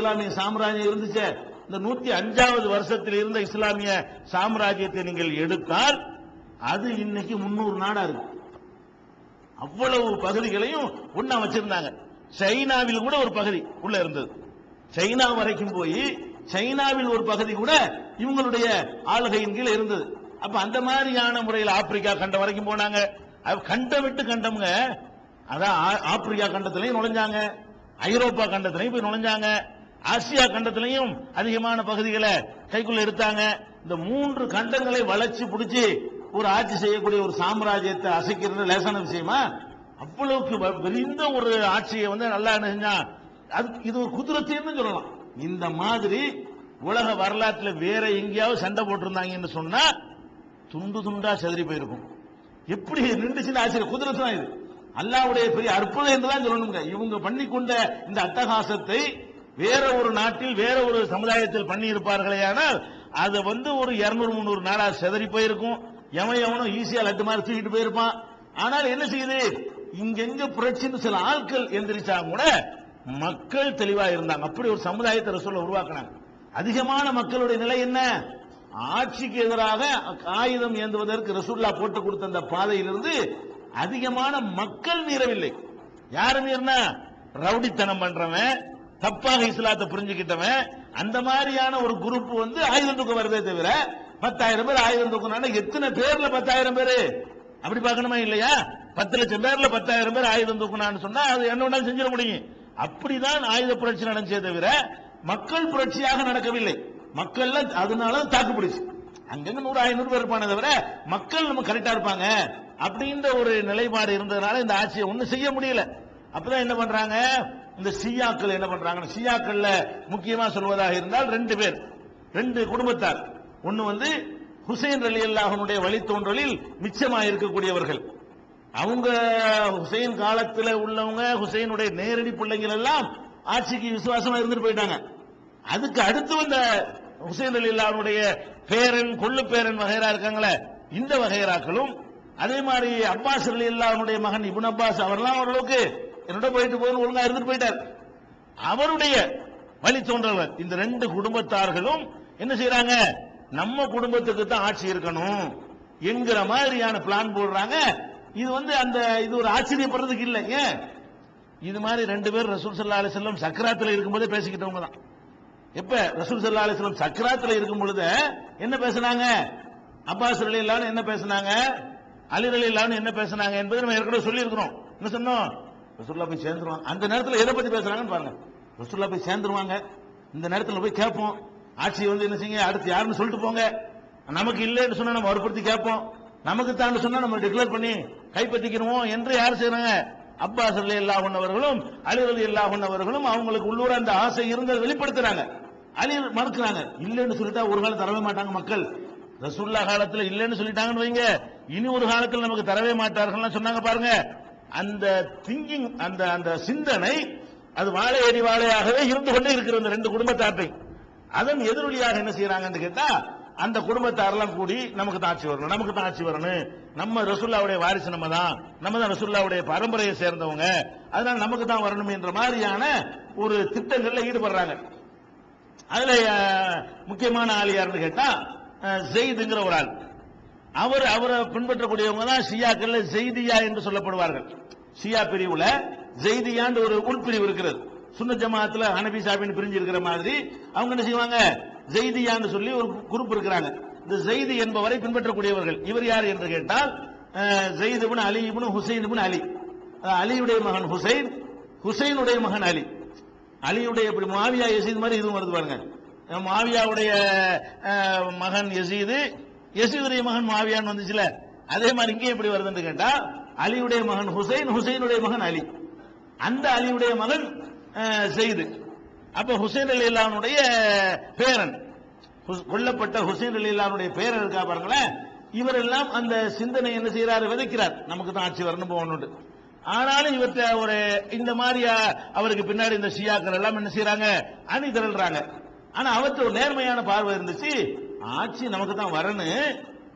இஸ்லாமிய சாம்ராஜ்யம் இருந்துச்சு. இந்த நூத்தி அஞ்சாவது வருஷத்தில் இருந்த இஸ்லாமிய சாம்ராஜ்யத்தை நீங்கள் எடுத்தால் அது இன்னைக்கு முன்னூறு நாடா இருக்கு. அவ்வளவு பகுதிகளையும் ஒண்ணா வச்சிருந்தாங்க. சைனாவில் கூட ஒரு பகுதி உள்ள இருந்தது. சைனா வரைக்கும் போய் சைனாவில் ஒரு பகுதி கூட இவங்களுடைய ஆளுகையின் கீழ் இருந்தது. அப்ப அந்த மாதிரியான முறையில் ஆப்பிரிக்கா கண்டம் வரைக்கும் போனாங்க. கண்டம் விட்டு கண்டம்ங்க. அதான் ஆ- ஆப்பிரிக்கா கண்டத்திலையும் நுழைஞ்சாங்க. ஐரோப்பா கண்டத்திலையும் போய் நுழைஞ்சாங்க. ஆசியா கண்டத்திலையும் அதிகமான பகுதிகளை கைக்குள்ள எடுத்தாங்க. இந்த மூன்று கண்டங்களை வளைச்சு பிடிச்சி ஒரு ஆட்சி செய்யக்கூடிய ஒரு சாம்ராஜ்யத்தை அசைக்கிறது லேசான விஷயமா? அவ்வளவுக்கு வ- விரிந்த ஒரு ஆட்சியை வந்து நல்லா செஞ்சா அது இது ஒரு குதிரத்தைன்னு சொல்லலாம். இந்த மாதிரி உலக வரலாற்றில் வேற எங்கேயாவது சண்டை போட்டிருந்தாங்கன்னு சொன்னா துண்டு துண்டா செதறி போயிருக்கும். எப்படி நின்றுச்சுன்னு ஆச்சரியம். குதிரை தான் இது. அல்லாவுடைய பெரிய அற்புதம் என்றுதான் சொல்லணுங்க. இவங்க பண்ணி கொண்ட இந்த அட்டகாசத்தை வேற ஒரு நாட்டில் வேற ஒரு சமுதாயத்தில் பண்ணி இருப்பார்களேயானால் அது வந்து ஒரு 200 முந்நூறு நாடா செதறி போயிருக்கும். எவன் எவனும் ஈஸியா லட்டு மாதிரி தூக்கிட்டு போயிருப்பான். ஆனால் என்ன செய்யுது? இங்கெங்க புரட்சின்னு சில ஆட்கள் எந்திரிச்சா கூட மக்கள் தெளிவா இருந்தாங்க. அப்படி ஒரு சமுதாயத்தை ரசூல உருவாக்கினாங்க. அதிகமான மக்களுடைய நிலை என்ன? ஆட்சிக்கு எதிராக ஆயுதம் ஏந்துவதற்கு ரசூல்லா போட்டு கொடுத்த அந்த பாதையிலிருந்து அதிகமான மக்கள் மீறவில்லை. யாரு மீறினா? ரவுடித்தனம் பண்றவன். தப்பாக இஸ்லாத்தை புரிஞ்சுக்கிட்டவன் அந்த மாதிரியான ஒரு குரூப் வந்து ஆயுதம் தூக்கம் வருதே தவிர பத்தாயிரம் பேர் ஆயுதம் தூக்கினா எத்தனை பேர்ல பத்தாயிரம் பேரு? அப்படி பார்க்கணுமா இல்லையா? பத்து லட்சம் பேர்ல பத்தாயிரம் பேர் ஆயுதம் தூக்குனான்னு சொன்னா அது என்ன வேணாலும் செஞ்சிட முடியும். அப்படிதான் ஆயுத புரட்சி நடந்தே தவிர மக்கள் புரட்சியாக நடக்கவில்லை. மக்கள் அதனால தாக்கு பிடிச்சு. அங்கங்க நூறு ஐநூறு பேர் இருப்பானே தவிர மக்கள் நம்ம கரெக்டா இருப்பாங்க. அப்படின்ற ஒரு நிலைப்பாடு இருந்ததுனால இந்த ஆட்சியை ஒன்றும் செய்ய முடியல. அப்பதான் என்ன பண்றாங்க? இந்த சியாக்கள் என்ன பண்றாங்க சியாக்கள்ல முக்கியமா சொல்வதாக இருந்தால் ரெண்டு பேர் ரெண்டு குடும்பத்தார். ஒன்னு வந்து ஹுசைன் அலி அல்லாஹனுடைய வழித்தோன்றலில் மிச்சமாக இருக்கக்கூடியவர்கள். அவங்க ஹுசைன் காலத்தில் உள்ளவங்க ஹுசைனுடைய நேரடி பிள்ளைங்கள் எல்லாம் ஆட்சிக்கு விசுவாசமா இருந்துட்டு போயிட்டாங்க. அதுக்கு அடுத்து வந்த ஹுசைன் அலி அல்லாஹனுடைய பேரன் கொள்ளு பேரன் வகைரா இருக்காங்களே இந்த வகைராக்களும் அதே மாதிரி அப்பாஸ் அலி அல்லாஹனுடைய மகன் இபுன் அப்பாஸ் அவர்லாம் ஓரளவுக்கு என்னோட போயிட்டு போகணும் ஒழுங்கா இருந்துட்டு போயிட்டார். அவருடைய வழித்தோன்றவர் இந்த ரெண்டு குடும்பத்தார்களும் என்ன செய்யறாங்க நம்ம குடும்பத்துக்கு தான் ஆட்சி இருக்கணும் என்கிற மாதிரியான பிளான் போடுறாங்க. இது வந்து அந்த இது ஒரு ஆச்சரியப்படுறதுக்கு இல்லை. ஏன்? இது மாதிரி ரெண்டு பேர் ரசூல் சல்லா அலிஸ்லாம் சக்கராத்தில் இருக்கும்போதே பேசிக்கிட்டவங்க தான். எப்ப? ரசூல் சல்லா அலிஸ்லாம் சக்கராத்தில் இருக்கும் பொழுது என்ன பேசுனாங்க? அப்பாஸ் அலிலான்னு என்ன பேசுனாங்க? அலி அலிலான்னு என்ன பேசுனாங்க என்பதை நம்ம ஏற்கனவே சொல்லியிருக்கிறோம். என்ன சொன்னோம்? ரசூல்லா போய் சேர்ந்துருவாங்க. அந்த நேரத்தில் எதை பற்றி பேசுறாங்கன்னு பாருங்க. ரசூல்லா போய் சேர்ந்துருவாங்க. இந்த நேரத்தில் போய் கேட்போம். ஆட்சியை வந்து என்ன செய்யுங்க? அடுத்து யாருன்னு சொல்லிட்டு போங்க. நமக்கு இல்லைன்னு சொன்னா நம்ம வற்புறுத்தி கேட்போம். நமக்கு தான் சொன்னா நம்ம டிக்ளேர் பண்ணி கைப்பற்றிக்கிறோம் என்று யார் செய்யறாங்க அப்பாஸ் அலி அல்லா அவர்களும் அலி அலி அல்லா அவர்களும் அவங்களுக்கு உள்ளூர அந்த ஆசை இருந்ததை வெளிப்படுத்துறாங்க. அலி மறுக்கிறாங்க. இல்லைன்னு சொல்லிட்டா ஒரு காலம் தரவே மாட்டாங்க மக்கள். ரசுல்லா காலத்தில் இல்லைன்னு சொல்லிட்டாங்கன்னு வைங்க. இனி ஒரு காலத்தில் நமக்கு தரவே மாட்டார்கள் சொன்னாங்க பாருங்க. அந்த திங்கிங் அந்த அந்த சிந்தனை அது வாழை அடி வாழையாகவே இருந்து கொண்டே இருக்கிற அந்த ரெண்டு குடும்பத்தார்த்தை அதன் எதிரொலியாக என்ன செய்யறாங்கன்னு கேட்டா அந்த குடும்பத்தாரெல்லாம் கூடி நமக்கு தான் ஆட்சி வரணும் நமக்கு தான் ஆட்சி வரணும். நம்ம ரசுல்லாவுடைய வாரிசு நம்ம தான். நம்ம தான் ரசுல்லாவுடைய பரம்பரையை சேர்ந்தவங்க. அதனால நமக்கு தான் வரணும் என்ற மாதிரியான ஒரு திட்டங்கள்ல ஈடுபடுறாங்க. அதுல முக்கியமான ஆள் யாருன்னு கேட்டா செய்துங்கிற ஜெயிதுங்கிற ஒரு ஆள். அவர் அவரை பின்பற்றக்கூடியவங்க தான் ஷியாக்கள் ஜெய்தியா என்று சொல்லப்படுவார்கள். ஷியா பிரிவுல ஜெய்தியாண்டு ஒரு உட்பிரிவு இருக்கிறது. சுன்ன ஜமாத்துல ஹனபி சாபின்னு பிரிஞ்சு இருக்கிற மாதிரி அவங்க என்ன செய்வாங்க? ஜெய்தியான்னு சொல்லி ஒரு குரூப் இருக்கிறாங்க. இந்த ஜெய்தி என்பவரை பின்பற்றக்கூடியவர்கள். இவர் யார் என்று கேட்டால் அஹ், ஜெயித் இப்னு அலி ஹுசைன் அலி. அலியுடைய மகன் ஹுசைன் ஹுசைனுடைய மகன் அலி. அலியுடைய இப்படி மாவியா எசீத் மாதிரி இதுவும் வருது பாருங்க. மாவியாவுடைய மகன் எசீது எசீதுடைய மகன் மாவியான்னு வந்துச்சுல. அதே மாதிரி இங்கே எப்படி வருதுன்னு கேட்டால் அலியுடைய மகன் ஹுசைன் ஹுசைனுடைய மகன் அலி. அந்த அலியுடைய மகன் செய்து. அப்ப ஹுசைன் அலி இல்லானுடைய பேரன். கொல்லப்பட்ட ஹுசைன் அலி இல்லானுடைய பேரன் இருக்கா பாருங்களேன். இவரெல்லாம் அந்த சிந்தனை என்ன செய்யறாரு விதைக்கிறார். நமக்கு தான் ஆட்சி வரணும் போகணும் ஆனாலும் இவர்கிட்ட ஒரு இந்த மாதிரியா அவருக்கு பின்னாடி இந்த ஷியாக்கள் எல்லாம் என்ன செய்யறாங்க அணி திரள்றாங்க ஆனா அவர்கிட்ட ஒரு நேர்மையான பார்வை இருந்துச்சு. ஆட்சி நமக்கு தான் வரணும்.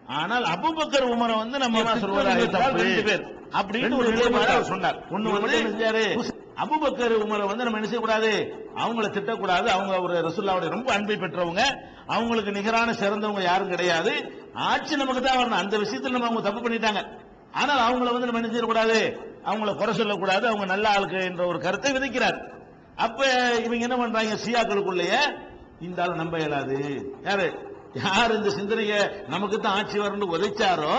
ஆனால் அபுபக்கர் உமரை வந்து நம்ம சொல்வதாக ரெண்டு பேர். அப்படின்னு ஒரு நிலைப்பாடு சொன்னார். ஒண்ணு வந்து செஞ்சாரு அபுபக்கர் உமரை வந்து நம்ம என்ன செய்யக்கூடாது? அவங்கள திட்டக்கூடாது. அவங்க ஒரு ரசூல்லாவுடைய ரொம்ப அன்பை பெற்றவங்க. அவங்களுக்கு நிகரான சிறந்தவங்க யாரும் கிடையாது. ஆட்சி நமக்கு தான் வரணும். அந்த விஷயத்துல நம்ம அவங்க தப்பு பண்ணிட்டாங்க. ஆனால் அவங்கள வந்து நம்ம என்ன செய்யக்கூடாது? அவங்கள குறை சொல்லக்கூடாது. அவங்க நல்ல ஆளுக்கு என்ற ஒரு கருத்தை விதைக்கிறார். அப்ப இவங்க என்ன பண்றாங்க? சியாக்களுக்குள்ளேயே இந்த ஆள் நம்ப இயலாது. யாரு? யார் இந்த சிந்தனையை நமக்கு தான் ஆட்சி வரணும்னு உதைச்சாரோ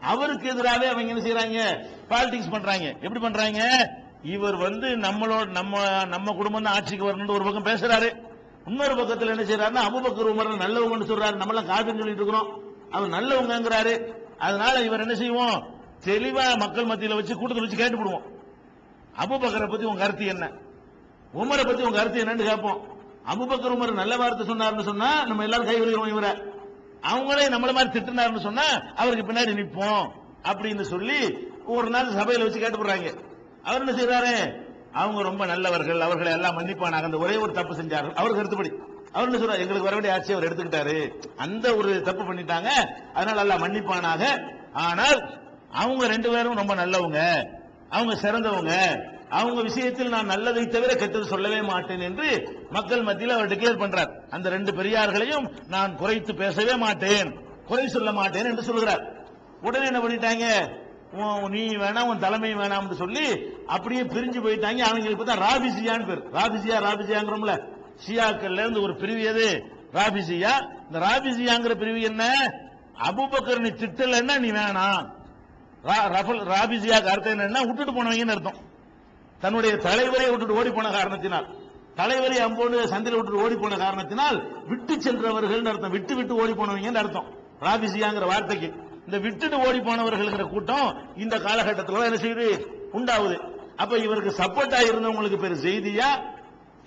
அவருக்கு எதிராகவே அவங்க என்ன செய்யறாங்க பாலிடிக்ஸ் பண்றாங்க. எப்படி பண்றாங்க? இவர் வந்து நம்மளோட நம்ம நம்ம குடும்பம் தான் ஆட்சிக்கு வரணும்னு ஒரு பக்கம் பேசுறாரு. இன்னொரு பக்கத்தில் என்ன செய்யறாருன்னா அபுபக்கர் உமர் நல்லவங்கன்னு சொல்றாரு. நம்மளாம் காதுன்னு சொல்லிட்டு இருக்கிறோம். அவர் நல்லவங்கங்கிறாரு. அதனால இவர் என்ன செய்வோம்? தெளிவா மக்கள் மத்தியில வச்சு கூட்டத்தில் வச்சு கேட்டுவிடுவோம் அபுபக்கரை பத்தி உங்க கருத்து என்ன? உமரை பத்தி உங்க கருத்து என்னன்னு கேட்போம். அபுபக்கர் உமர் நல்ல வார்த்தை சொன்னார்னு சொன்னா நம்ம எல்லாரும் கை விழுகிறோம் இவரை. அவங்களே நம்மள மாதிரி திட்டினார்னு சொன்னா அவருக்கு பின்னாடி நிற்போம் அப்படின்னு சொல்லி ஒரு நாள் சபையில வச்சு கேட்டுப்படுறாங்க. அவர் என்ன செய்யறாரு அவங்க ரொம்ப நல்லவர்கள் அவர்களை எல்லாம் மன்னிப்பானாங்க அந்த ஒரே ஒரு தப்பு செஞ்சார்கள் அவர் கருத்துப்படி. அவர் என்ன சொல்றாரு? எங்களுக்கு வர வேண்டிய ஆட்சி அவர் எடுத்துக்கிட்டாரு. அந்த ஒரு தப்பு பண்ணிட்டாங்க. அதனால எல்லாம் மன்னிப்பானாக. ஆனால் அவங்க ரெண்டு பேரும் ரொம்ப நல்லவங்க. அவங்க சிறந்தவங்க. அவங்க விஷயத்தில் நான் நல்லதை தவிர கெட்டது சொல்லவே மாட்டேன் என்று மக்கள் மத்தியில் அவர் டிக்ளேர் பண்றார். அந்த ரெண்டு பெரியார்களையும் நான் குறைத்து பேசவே மாட்டேன். குறை சொல்ல மாட்டேன் என்று சொல்கிறார். உடனே என்ன பண்ணிட்டாங்க? உன் நீ வேணாம் உன் தலைமை வேணாம்னு சொல்லி அப்படியே பிரிஞ்சு போயிட்டாங்க. அவங்களுக்கு தான் ராபிசியான்னு பேர். ராபிசியா ராபிசியாங்கிறோம்ல. ஷியாக்கள்ல இருந்து ஒரு பிரிவு எது? ராபிசியா. இந்த ராபிசியாங்கிற பிரிவு என்ன? அபுபக்கர் நீ திட்டலன்னா நீ வேணாம். ரா- ரஃபல் ராபிசியாக்கு அர்த்தம் என்னன்னா விட்டுட்டு போனவங்கன்னு அர்த்தம். தன்னுடைய தலைவரை விட்டுட்டு ஓடி போன காரணத்தினால். தலைவரை அம்போடு சந்தில விட்டுட்டு ஓடி போன காரணத்தினால் விட்டு சென்றவர்கள் அர்த்தம். விட்டு விட்டு ஓடி போனவங்கன்னு அர்த்தம். ராபிசியாங்கிற வார்த்தைக்கு. இந்த விட்டுட்டு ஓடி போனவர்கள்ங்கிற கூட்டம் இந்த காலகட்டத்தில் என்ன செய்யுது? உண்டாகுது அப்ப இவருக்கு சப்போர்ட்டா இருந்தவங்களுக்கு பேர் செய்தியா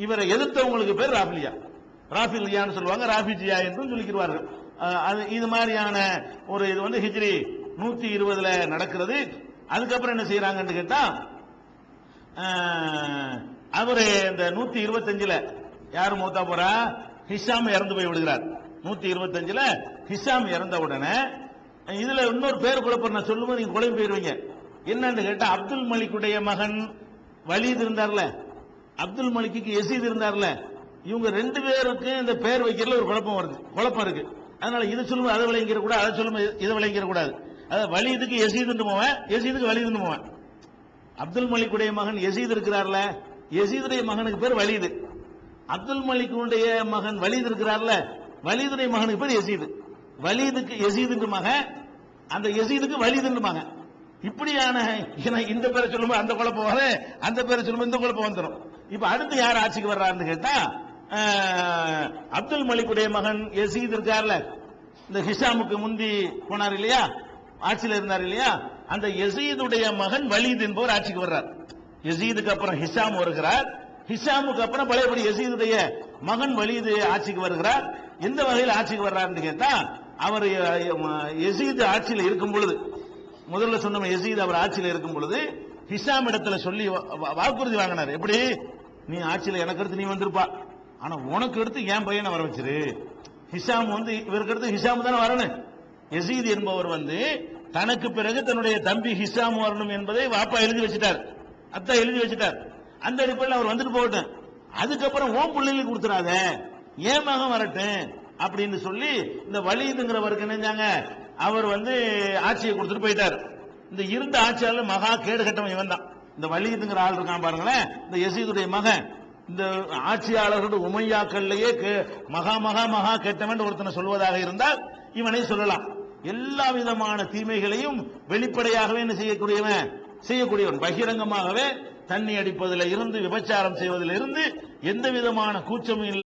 இவரை எதிர்த்தவங்களுக்கு பேர் ராபிலியா. ராபிலியான்னு சொல்லுவாங்க ராபிஜியா என்றும் சொல்லிக்கிறார்கள் அது இது மாதிரியான ஒரு இது வந்து ஹிஜ்ரி நூத்தி இருபதுல நடக்கிறது. அதுக்கப்புறம் என்ன செய்யறாங்கன்னு கேட்டா அவரு இந்த நூத்தி இருபத்தஞ்சுல யார் மூத்தா போறா? ஹிஷாம் இறந்து போய் விடுகிறார். நூத்தி இருபத்தஞ்சுல ஹிஷாம் இறந்த உடனே இதுல இன்னொரு பேர் குழப்பம் நான் சொல்லும்போது நீங்க குழம்பு போயிருவீங்க. என்னன்னு கேட்டா அப்துல் மலிக்குடைய மகன் வலீத் இருந்தார்ல. அப்துல் மலிக்கு எசீத் இருந்தார்ல. இவங்க ரெண்டு பேருக்கு இந்த பேர் வைக்கிறதுல ஒரு குழப்பம் வருது. குழப்பம் இருக்கு. அதனால இது சொல்லும் அதை விளங்கிற கூட அதை சொல்லும் இதை விளங்கிற கூடாது அதாவது வலிதுக்கு எசீதுன்னு போவேன் எசீதுக்கு வலிதுன்னு போவேன் அப்துல் மலிக்குடைய மகன் எசீத் இருக்கிறார்ல. எசீதுடைய மகனுக்கு பேர் வலிது. அப்துல் மலிக்குடைய மகன் வலிது இருக்கிறார்ல. வலிதுடைய மகனுக்கு பேர் எசீது வலிதுக்கு எசீதுக்கு மகன் அந்த எசீதுக்கு வலிதுன்னு மகன் இப்படியான இந்த பேரை சொல்லும்போது அந்த குழப்பம் வர அந்த பேரை சொல்லும்போது இந்த குழப்பம் வந்துடும் இப்ப அடுத்து யார் ஆட்சிக்கு வர்றாருன்னு கேட்டா அப்துல் மலிக்குடைய மகன் எசீத் இருக்கார்ல. இந்த ஹிஷாமுக்கு முந்தி போனார் இல்லையா? ஆட்சியில் இருந்தார் இல்லையா? அந்த எசீதுடைய மகன் வலீத் என்பவர் ஆட்சிக்கு வர்றார். எசீதுக்கு அப்புறம் ஹிசாம் வருகிறார். ஹிசாமுக்கு அப்புறம் பழையபடி எசீதுடைய மகன் வலீது ஆட்சிக்கு வருகிறார். எந்த வகையில் ஆட்சிக்கு வர்றாருன்னு கேட்டா அவர் எசீது ஆட்சியில் இருக்கும் பொழுது முதல்ல சொன்ன எசீது அவர் ஆட்சியில் இருக்கும் பொழுது ஹிசாம் இடத்துல சொல்லி வாக்குறுதி வாங்கினார். எப்படி? நீ ஆட்சியில் எனக்கு அடுத்து நீ வந்திருப்பா. ஆனா உனக்கு எடுத்து என் பையனை வர வச்சிரு. ஹிசாம் வந்து இவருக்கு எடுத்து ஹிசாம் தானே வரணும். எசீத் என்பவர் வந்து தனக்கு பிறகு தன்னுடைய தம்பி ஹிசாம் வரணும் என்பதை வாப்பா எழுதி வச்சிட்டார். அத்தா எழுதி வச்சிட்டார். அந்த அடிப்படையில் அவர் வந்துட்டு போகட்டும். அதுக்கப்புறம் ஓம் பிள்ளைங்களுக்கு கொடுத்துடாத ஏன் மகன் வரட்டும்? அப்படின்னு சொல்லி இந்த வலிதுங்கிறவருக்கு நினைஞ்சாங்க அவர் வந்து ஆட்சியை கொடுத்துட்டு போயிட்டார். இந்த இருந்த ஆட்சியாளர் மகா கேடு கட்டவன் இவன் தான் இந்த வலிதுங்கிற ஆள் இருக்கான் பாருங்களேன். இந்த எசீதுடைய மகன். இந்த ஆட்சியாளர்களுடைய உமையாக்கள்லயே கே- மகா மகா மகா கெட்டவன் ஒருத்தனை சொல்வதாக இருந்தால் இவனை சொல்லலாம். எல்லா விதமான தீமைகளையும் வெளிப்படையாகவே என்ன செய்யக்கூடியவன்? செய்யக்கூடியவன். பகிரங்கமாகவே தண்ணி அடிப்பதில் இருந்து விபச்சாரம் செய்வதில் இருந்து எந்த விதமான கூச்சமும் இல்லை.